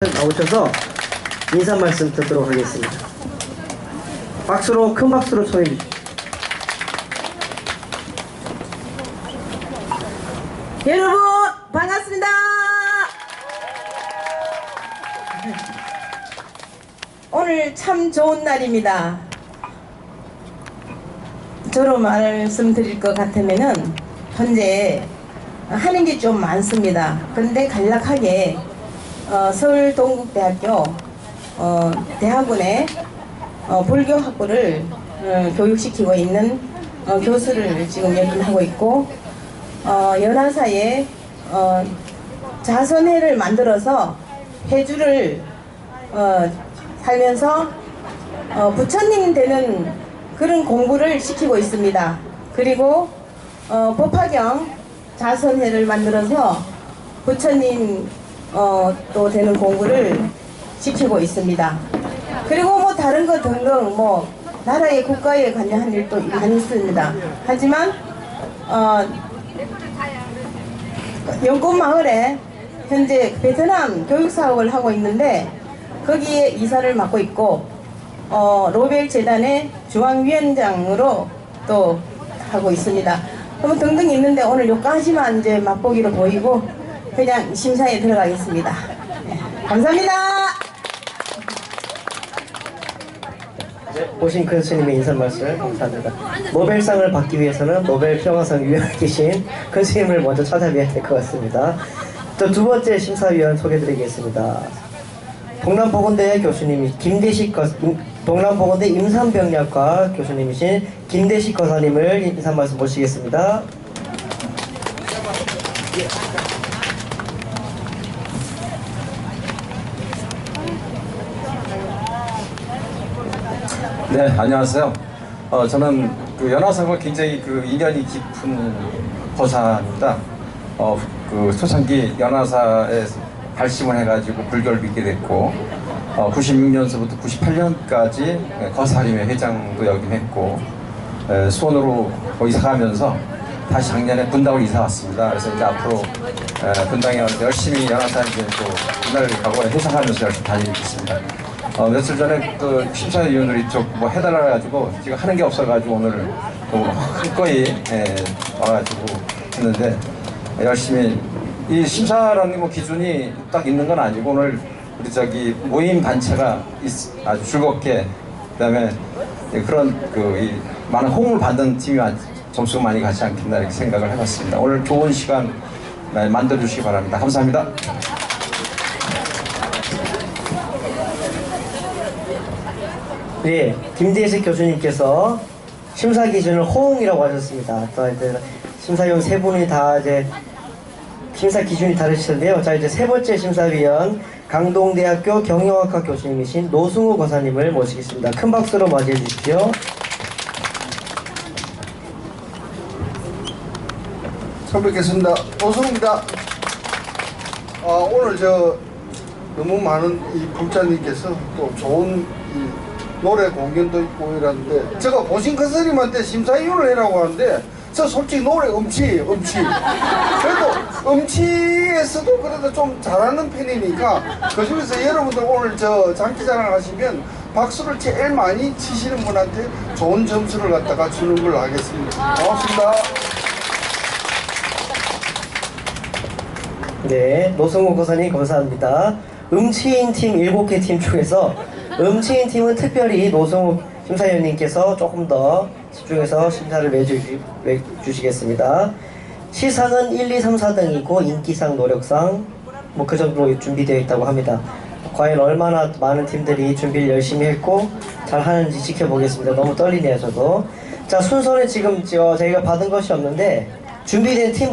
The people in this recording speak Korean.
나오셔서 인사 말씀 듣도록 하겠습니다. 박수로 큰 박수로 청해. 여러분 반갑습니다. 오늘 참 좋은 날입니다. 저로 말씀드릴 것 같으면은 현재 하는 게 좀 많습니다. 그런데 간략하게 어, 서울 동국대학교 어, 대학원에 어, 불교 학부를 어, 교육시키고 있는 어, 교수를 지금 역임하고 있고 어, 연화사에 어, 자선회를 만들어서 회주를 어, 살면서 어, 부처님 되는 그런 공부를 시키고 있습니다. 그리고 어, 법화경 자선회를 만들어서 부처님 어, 또 되는 공부를 시키고 있습니다. 그리고 뭐 다른 거 등등 뭐 나라의 국가에 관여한 일도 많이 있습니다. 하지만 어, 영꽃마을에 현재 베트남 교육 사업을 하고 있는데 거기에 이사를 맡고 있고 어, 로벨 재단의 중앙위원장으로 또 하고 있습니다. 뭐 등등 있는데 오늘 요까지만 이제 맛보기로 보이고 그냥 심사에 들어가겠습니다. 네, 감사합니다. 오신 큰 스님의 인사 말씀 감사합니다. 노벨상을 받기 위해서는 노벨 평화상 위원에 계신 큰 스님을 먼저 찾아뵈야 될 것 같습니다. 또 두 번째 심사위원 소개드리겠습니다. 동남보건대 교수님이 김대식 거, 임- 동남보건대 임산병약과 교수님이신 김대식 거사님을 인사 말씀 모시겠습니다. 네, 안녕하세요. 어, 저는 그 연화상과 굉장히 그 인연이 깊은 거사입니다. 어, 그 초창기 연화사에 발심을 해가지고 불교를 믿게 됐고, 어, 96년서부터 98년까지 거사림의 회장도 역임했고, 에, 수원으로 이사 가면서 다시 작년에 분당으로 이사 왔습니다. 그래서 이제 앞으로 에, 분당에 와서 열심히 연화사 이제 또 문화를 가고 회상하면서 열심히 다니겠습니다. 어, 며칠 전에 그 심사위원들이 좀뭐 해달라 가지고 지금 하는 게 없어가지고 오늘 또 한거이 예, 와가지고 했는데 열심히 이 심사라는 뭐 기준이 딱 있는 건 아니고 오늘 우리 저기 모임 단체가 있- 아주 즐겁게 그다음에 그런 그이 많은 호응을 받는 팀이 많- 점수가 많이 가지 않겠나 이렇게 생각을 해봤습니다. 오늘 좋은 시간 네, 만들어 주시기 바랍니다. 감사합니다. 네, 김대식 교수님께서 심사 기준을 호응이라고 하셨습니다. 또 이제 심사위원 세 분이 다 이제 심사 기준이 다르시는데요. 자 이제 세 번째 심사위원 강동대학교 경영학과 교수님이신 노승우 거사님을 모시겠습니다. 큰 박수로 맞이해 주십시오. 처음 뵙겠습니다. 오승입니다. 아, 오늘 저 너무 많은 이 불자님께서 또 좋은 이 노래 공연도 있고 이러는데 제가 보신 컨설님한테 심사위원을 해라고 하는데 저 솔직히 노래 음치 음치 그래도 음치에서도 그래도 좀 잘하는 편이니까 그 중에서 여러분들 오늘 저 장기자랑 하시면 박수를 제일 많이 치시는 분한테 좋은 점수를 갖다가 주는 걸로 하겠습니다. 고맙습니다. 네, 노승우 거사님 감사합니다. 음치인 팀 7개 팀 중에서 음치인 팀은 특별히 노승우 심사위원님께서 조금 더 집중해서 심사를 매주, 매주시겠습니다. 시상은 1, 2, 3, 4등이고 인기상, 노력상 뭐 그 정도로 준비되어 있다고 합니다. 과연 얼마나 많은 팀들이 준비를 열심히 했고 잘 하는지 지켜보겠습니다. 너무 떨리네요, 저도. 자, 순서는 지금 저 저희가 받은 것이 없는데 준비된 팀